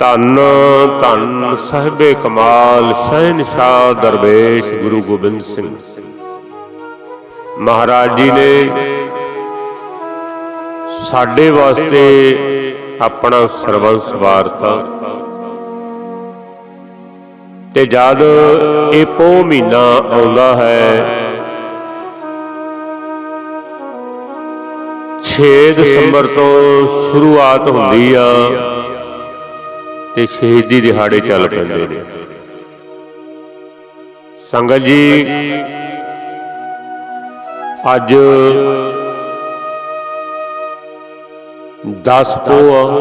ਧੰਨ ਧੰਨ ਸਾਹਿਬੇ ਕਮਾਲ ਸ਼ਹਿਨशाह ਦਰਵੇਸ਼ ਗੁਰੂ ਗੋਬਿੰਦ ਸਿੰਘ। ਮਹਾਰਾਜ ਜੀ ਨੇ ਸਾਡੇ ਵਾਸਤੇ ਆਪਣਾ ਸਰਵੰਸ ਵਾਰਤਾ ਤੇ ਜਦ ਇਹ ਪੋ ਮਹੀਨਾ ਆਉਂਦਾ ਹੈ 6 ਦਸੰਬਰ ਤੋਂ ਸ਼ੁਰੂਆਤ ਹੁੰਦੀ ਆ। ਤੇ ਸ਼ਹੀਦੀ ਦਿਹਾੜੇ ਚੱਲ ਪੈਂਦੇ ਨੇ। ਸੰਗਤ ਜੀ, ਅੱਜ 10 ਪੋਹ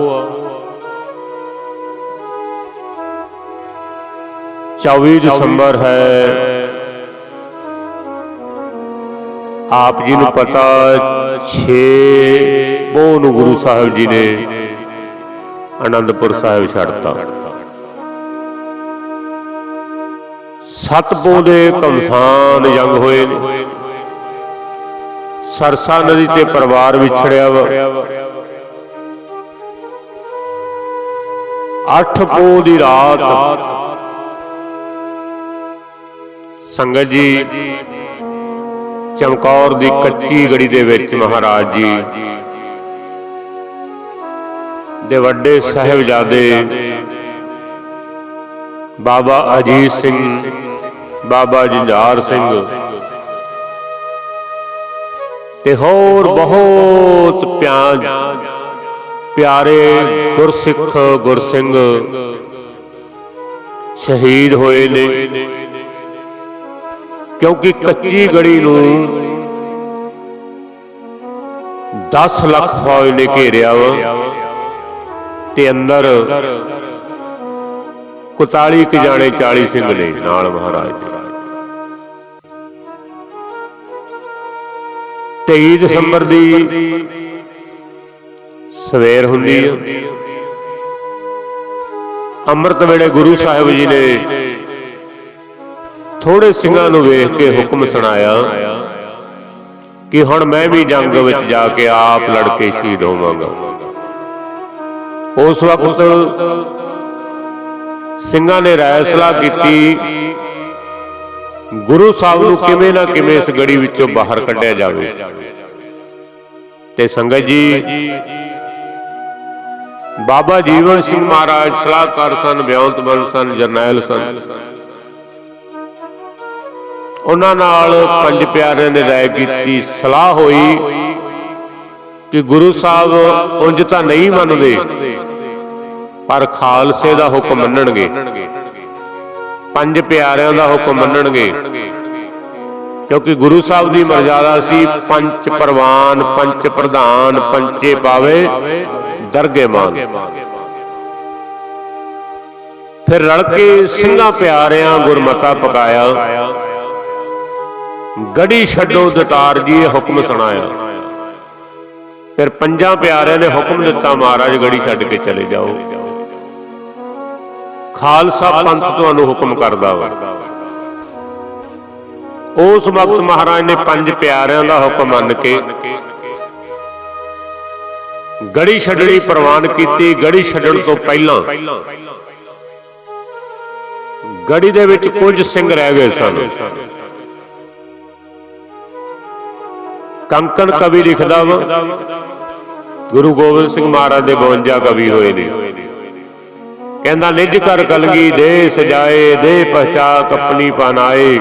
24 ਦਸੰਬਰ ਹੈ। ਆਪ ਜੀ ਨੂੰ ਪਤਾ 6 ਪੋਹ ਨੂੰ ਗੁਰੂ ਸਾਹਿਬ ਜੀ ਨੇ ਆਨੰਦਪੁਰ ਸਾਹਿਬ ਛੱਡਤਾ। ਸੱਤ ਦੇ ਕਮਸਾਨ ਜੰਗ ਹੋਏ ਨੇ। ਸਰਸਾ ਨਦੀ ਤੇ ਪਰਿਵਾਰ ਵਿਛੜਿਆ ਵਾ। ਅੱਠ ਪੋਹ ਦੀ ਰਾਤ ਸੰਗਤ ਜੀ ਚਮਕੌਰ ਦੀ ਕੱਚੀ ਗੜੀ ਦੇ ਵਿੱਚ ਮਹਾਰਾਜ ਜੀ ਦੇ ਵੱਡੇ ਸਾਹਿਬਜ਼ਾਦੇ ਬਾਬਾ ਅਜੀਤ ਸਿੰਘ, ਬਾਬਾ ਜੰਝਾਰ ਸਿੰਘ ਤੇ ਹੋਰ ਬਹੁਤ ਪਿਆਰ, ਪਿਆਰੇ ਗੁਰਸਿੱਖ ਗੁਰਸਿੰਘ ਸ਼ਹੀਦ ਹੋਏ ਨੇ। ਕਿਉਂਕਿ ਕੱਚੀ ਗੜੀ ਨੂੰ 10 ਲੱਖ ਫੌਜ ਨੇ ਘੇਰਿਆ ਵਾ। ਤੇ ਅੰਦਰ 41 ਕ ਜਾਣੇ 40 ਸਿੰਘ ਨੇ ਨਾਲ ਮਹਾਰਾਜ ਦੇ 23 ਦਸੰਬਰ ਦੀ ਸਵੇਰ ਹੁੰਦੀ ਹੈ ਅੰਮ੍ਰਿਤ ਵੇਲੇ ਗੁਰੂ ਸਾਹਿਬ ਜੀ ਨੇ ਥੋੜੇ ਸਿੰਘਾਂ ਨੂੰ ਵੇਖ ਕੇ ਹੁਕਮ ਸੁਣਾਇਆ ਕਿ ਹੁਣ ਮੈਂ ਵੀ ਜੰਗ ਵਿੱਚ ਜਾ ਕੇ ਆਪ ਲੜ ਕੇ ਸ਼ਹੀਦ ਹੋਵਾਂਗਾ। ਉਸ ਵਕਤ ਸਿੰਘਾਂ ਨੇ ਰਾਏ ਸਲਾਹ ਕੀਤੀ। ਗੁਰੂ ਸਾਹਿਬ ਨੂੰ ਕਿਵੇਂ ਨਾ ਕਿਵੇਂ ਇਸ ਗੜੀ ਵਿੱਚੋਂ ਬਾਹਰ ਕੱਢਿਆ ਜਾਵੇ। ਤੇ ਸੰਗਤ ਜੀ ਬਾਬਾ ਜੀਵਨ ਸਿੰਘ ਮਹਾਰਾਜ ਸਲਾਹਕਾਰ ਸਨ ਬਿਆੰਤਮਲ ਸਨ ਜਰਨੈਲ ਸਨ। ਉਹਨਾਂ ਨਾਲ ਪੰਜ ਪਿਆਰਿਆਂ ਨੇ ਰਾਏ ਕੀਤੀ ਸਲਾਹ ਹੋਈ। ਕਿ ਗੁਰੂ ਸਾਹਿਬ ਉਂਝ ਤਾਂ ਨਹੀਂ ਮੰਨਦੇ, ਪਰ ਖਾਲਸੇ ਦਾ ਹੁਕਮ ਮੰਨਣਗੇ। ਪੰਜ ਪਿਆਰਿਆਂ ਦਾ ਹੁਕਮ ਮੰਨਣਗੇ। ਕਿਉਂਕਿ ਗੁਰੂ ਸਾਹਿਬ ਦੀ ਮਰਜ਼ਾਦਾ ਸੀ ਪੰਜ ਪ੍ਰਵਾਨ, ਪੰਜ ਪ੍ਰਧਾਨ ਪੰਚੇ ਪਾਵੇ, ਦਰਗੇ ਮਾਨ। ਫਿਰ ਰਲ ਕੇ ਸਿੰਘਾਂ ਪਿਆਰਿਆਂ ਗੁਰਮਤਾ ਪਕਾਇਆ। ਗੜੀ ਛੱਡੋ ਦਤਾਰ ਜੀ ਹੁਕਮ ਸੁਣਾਇਆ। ਫਿਰ ਪੰਜਾਂ ਪਿਆਰਿਆਂ ਨੇ ਹੁਕਮ ਦਿੱਤਾ ਮਹਾਰਾਜ ਗੜੀ ਛੱਡ ਕੇ ਚਲੇ ਜਾਓ। ਖਾਲਸਾ ਪੰਥ ਤੁਹਾਨੂੰ ਹੁਕਮ ਕਰਦਾ ਵਾ। ਉਸ ਵਕਤ ਮਹਾਰਾਜ ਨੇ ਪੰਜ ਪਿਆਰਿਆਂ ਦਾ ਹੁਕਮ ਮੰਨ ਕੇ ਗੜੀ ਛੱਡਣੀ ਪ੍ਰਵਾਨ ਕੀਤੀ। ਗੜੀ ਛੱਡਣ ਤੋਂ ਪਹਿਲਾਂ ਗੜੀ ਦੇ ਵਿੱਚ ਕੁਝ ਸਿੰਘ ਰਹਿ ਗਏ ਸਨ। ਕੰਕਣ ਕਵੀ ਲਿਖਦਾ ਵਾ। ਗੁਰੂ ਗੋਬਿੰਦ ਸਿੰਘ ਮਹਾਰਾਜ ਦੇ 52 ਕਵੀ ਹੋਏ ਨੇ। ਕਹਿੰਦਾ, ਨਿਜ ਕਰ ਕਲਗੀ ਦੇ ਸਜਾਏ, ਦੇ ਪਹਚਾਕ ਆਪਣੀ ਪਨਾਏ।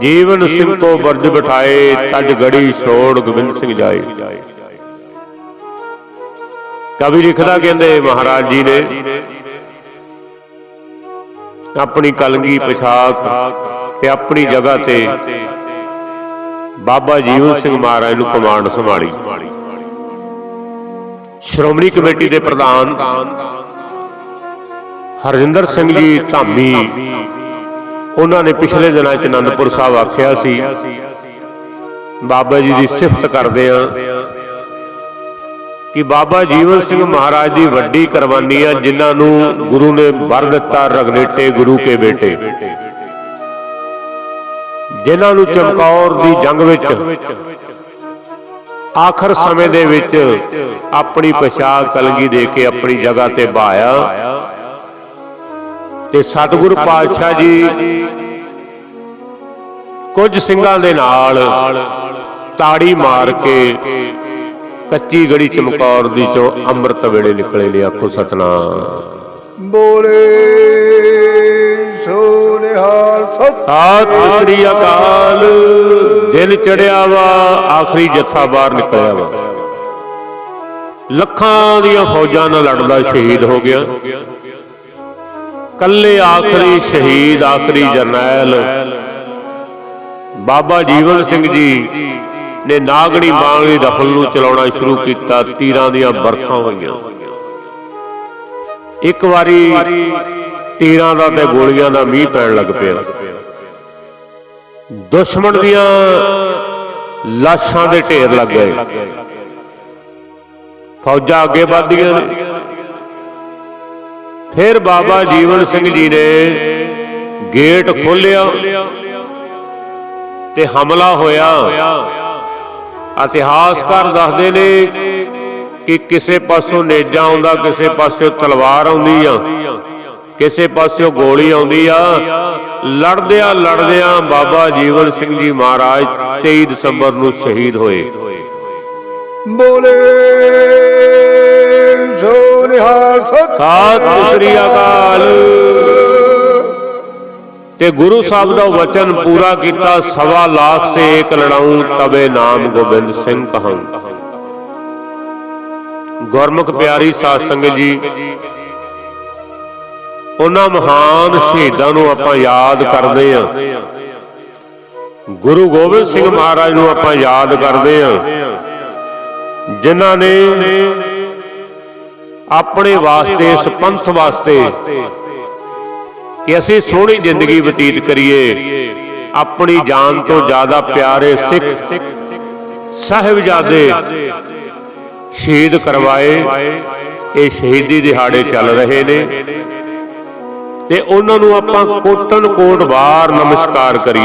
ਜੀਵਨ ਸਿੰਘ ਕੋ ਬਰਜ ਬਿਠਾਏ ਤਜ ਗੜੀ ਛੋੜ ਗੋਬਿੰਦ ਸਿੰਘ ਜਾਏ। ਕਵੀ ਲਿਖਦਾ ਕਹਿੰਦੇ, ਮਹਾਰਾਜ ਜੀ ਨੇ ਆਪਣੀ ਕਲਗੀ ਪਛਾਕ ਤੇ ਆਪਣੀ ਜਗ੍ਹਾ ਤੇ ਬਾਬਾ ਜੀਵਨ ਸਿੰਘ ਮਹਾਰਾਜ ਨੂੰ ਕਮਾਂਡ ਸੰਭਾਲੀ। ਸ਼੍ਰੋਮਣੀ ਕਮੇਟੀ ਦੇ ਪ੍ਰਧਾਨ ਹਰਜਿੰਦਰ ਸਿੰਘ ਜੀ ਧਾਮੀ, ਉਹਨਾਂ ਨੇ ਪਿਛਲੇ ਦਿਨਾਂ ਚ ਅਨੰਦਪੁਰ ਸਾਹਿਬ ਆਖਿਆ ਸੀ, ਬਾਬਾ ਜੀ ਦੀ ਸਿਫਤ ਕਰਦੇ ਆ ਕਿ ਬਾਬਾ ਜੀਵਨ ਸਿੰਘ ਮਹਾਰਾਜ ਦੀ ਵੱਡੀ ਕੁਰਬਾਨੀ ਆ, ਜਿਨ੍ਹਾਂ ਨੂੰ ਗੁਰੂ ਨੇ ਵਰ ਦਿੱਤਾ ਰਗਨੇਟੇ ਗੁਰੂ ਕੇ ਬੇਟੇ। ਜਿਨ੍ਹਾਂ ਨੂੰ ਚਮਕੌਰ ਦੀ ਜੰਗ ਵਿੱਚ ਆਖਰ ਸਮੇਂ ਦੇ ਵਿੱਚ ਆਪਣੀ ਪਛਾਣ ਕਲਗੀ ਦੇ ਕੇ ਆਪਣੀ ਜਗ੍ਹਾ ਤੇ ਬਾਇਆ ਤੇ ਸਤਿਗੁਰੂ ਪਾਤਸ਼ਾਹ ਜੀ ਕੁਝ ਸਿੰਘਾਂ ਦੇ ਨਾਲ ਤਾੜੀ ਮਾਰ ਕੇ ਕੱਚੀ ਗੜੀ ਚਮਕੌਰ ਦੀ ਚੋਂ ਅੰਮ੍ਰਿਤ ਵੇਲੇ ਨਿਕਲੇ ਨੇ ਆਖੋ ਸਤਨਾਮ। ਬੋਲੇ ਸੋ ਨਿਹਾਲ ਸਤ ਸਤਿ ਸ੍ਰੀ ਅਕਾਲ। ਦਿਨ ਚੜਿਆ ਵਾ, ਆਖਰੀ ਜੱਥਾ ਬਾਹਰ ਨਿਕਲਿਆ ਵਾ। ਲੱਖਾਂ ਦੀਆਂ ਫੌਜਾਂ ਨਾਲ ਲੜਦਾ ਸ਼ਹੀਦ ਹੋ ਗਿਆ। ਕੱਲੇ ਆਖਰੀ ਸ਼ਹੀਦ, ਆਖਰੀ ਜਰਨੈਲ। ਬਾਬਾ ਜੀਵਨ ਸਿੰਘ ਜੀ ਨੇ ਨਾਗਣੀ ਬਾਂਗੜੀ ਰਫਲ ਨੂੰ ਚਲਾਉਣਾ ਸ਼ੁਰੂ ਕੀਤਾ, ਤੀਰਾਂ ਦੀਆਂ ਬਰਖਾਂ ਹੋਈਆਂ। ਇੱਕ ਵਾਰੀ ਤੀਰਾਂ ਦਾ ਤੇ ਗੋਲੀਆਂ ਦਾ ਮੀਂਹ ਪੈਣ ਲੱਗ ਪਿਆ। ਦੁਸ਼ਮਣ ਦੀਆਂ ਲਾਸ਼ਾਂ ਦੇ ਢੇਰ ਲੱਗ ਗਏ। ਫੌਜਾਂ ਅੱਗੇ ਵਧਦੀਆਂ ਫਿਰ ਬਾਬਾ ਜੀਵਨ ਸਿੰਘ ਜੀ ਨੇ ਗੇਟ ਖੋਲਿਆ ਤੇ ਹਮਲਾ ਹੋਇਆ। ਇਤਿਹਾਸਕਾਰ ਦੱਸਦੇ ਨੇ ਕਿ ਕਿਸੇ ਪਾਸੋਂ ਨੇਜਾ ਆਉਂਦਾ, ਕਿਸੇ ਪਾਸਿਓਂ ਤਲਵਾਰ ਆਉਂਦੀ ਆ, ਕਿਸੇ ਪਾਸਿਓਂ ਗੋਲੀ ਆਉਂਦੀ ਆ ਲੜਦਿਆਂ ਲੜਦਿਆਂ ਬਾਬਾ ਜੀਵਨ ਸਿੰਘ ਜੀ ਮਹਾਰਾਜ 23 ਦਸੰਬਰ ਨੂੰ ਸ਼ਹੀਦ ਹੋਏ। ਬੋਲੇ ਸੋ ਨਿਹਾਲ ਸਤ ਸ੍ਰੀ ਅਕਾਲ। ਤੇ ਗੁਰੂ ਸਾਹਿਬ ਦਾ ਵਚਨ ਪੂਰਾ ਕੀਤਾ ਸਵਾ ਲੱਖ ਸੇ ਇੱਕ ਲੜਾਉਂ ਤਬੇ ਨਾਮ ਗੋਬਿੰਦ ਸਿੰਘ ਕਹਾਂ ਗੁਰਮੁਖ ਪਿਆਰੀ ਸਾਧ ਸੰਗਤ ਜੀ ਉਹਨਾਂ ਮਹਾਨ ਸ਼ਹੀਦਾਂ ਨੂੰ ਆਪਾਂ ਯਾਦ ਕਰਦੇ ਆਂ ਗੁਰੂ ਗੋਬਿੰਦ ਸਿੰਘ ਮਹਾਰਾਜ ਨੂੰ ਆਪਾਂ ਯਾਦ ਕਰਦੇ ਆਂ ਜਿਨ੍ਹਾਂ ਨੇ ਆਪਣੇ ਵਾਸਤੇ ਇਸ ਪੰਥ ਵਾਸਤੇ ਕਿ ਅਸੀਂ ਸੋਹਣੀ ਜ਼ਿੰਦਗੀ ਬਤੀਤ ਕਰੀਏ। ਆਪਣੀ ਜਾਨ ਤੋਂ ਜ਼ਿਆਦਾ ਪਿਆਰੇ ਸਿੱਖ ਸਾਹਿਬਜ਼ਾਦੇ ਸ਼ਹੀਦ ਕਰਵਾਏ। ਇਹ ਸ਼ਹੀਦੀ ਦਿਹਾੜੇ ਚੱਲ ਰਹੇ ਨੇ। ਤੇ ਉਹਨਾਂ ਨੂੰ ਆਪਾਂ ਕੋਟਨ ਕੋਟ ਵਾਰ ਨਮਸਕਾਰ ਕਰੀਏ।